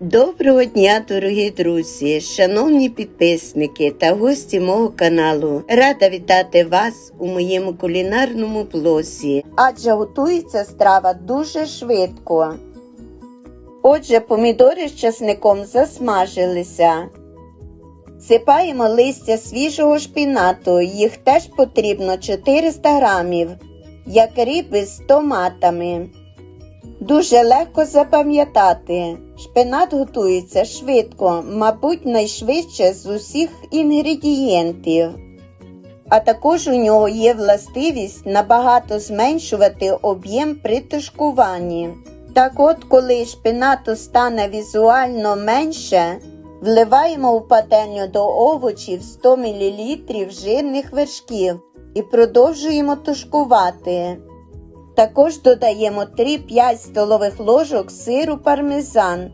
Доброго дня, дорогі друзі, шановні підписники та гості мого каналу. Рада вітати вас у моєму кулінарному блозі, адже готується страва дуже швидко. Отже, помідори з часником засмажилися. Сипаємо листя свіжого шпінату, їх теж потрібно 400 грамів, як риби з томатами. Дуже легко запам'ятати. Шпинат готується швидко, мабуть, найшвидше з усіх інгредієнтів. А також у нього є властивість набагато зменшувати об'єм при тушкуванні. Так от, коли шпинату стане візуально менше, вливаємо у пательню до овочів 100 мл жирних вершків і продовжуємо тушкувати. Також додаємо 3-5 столових ложок сиру пармезан,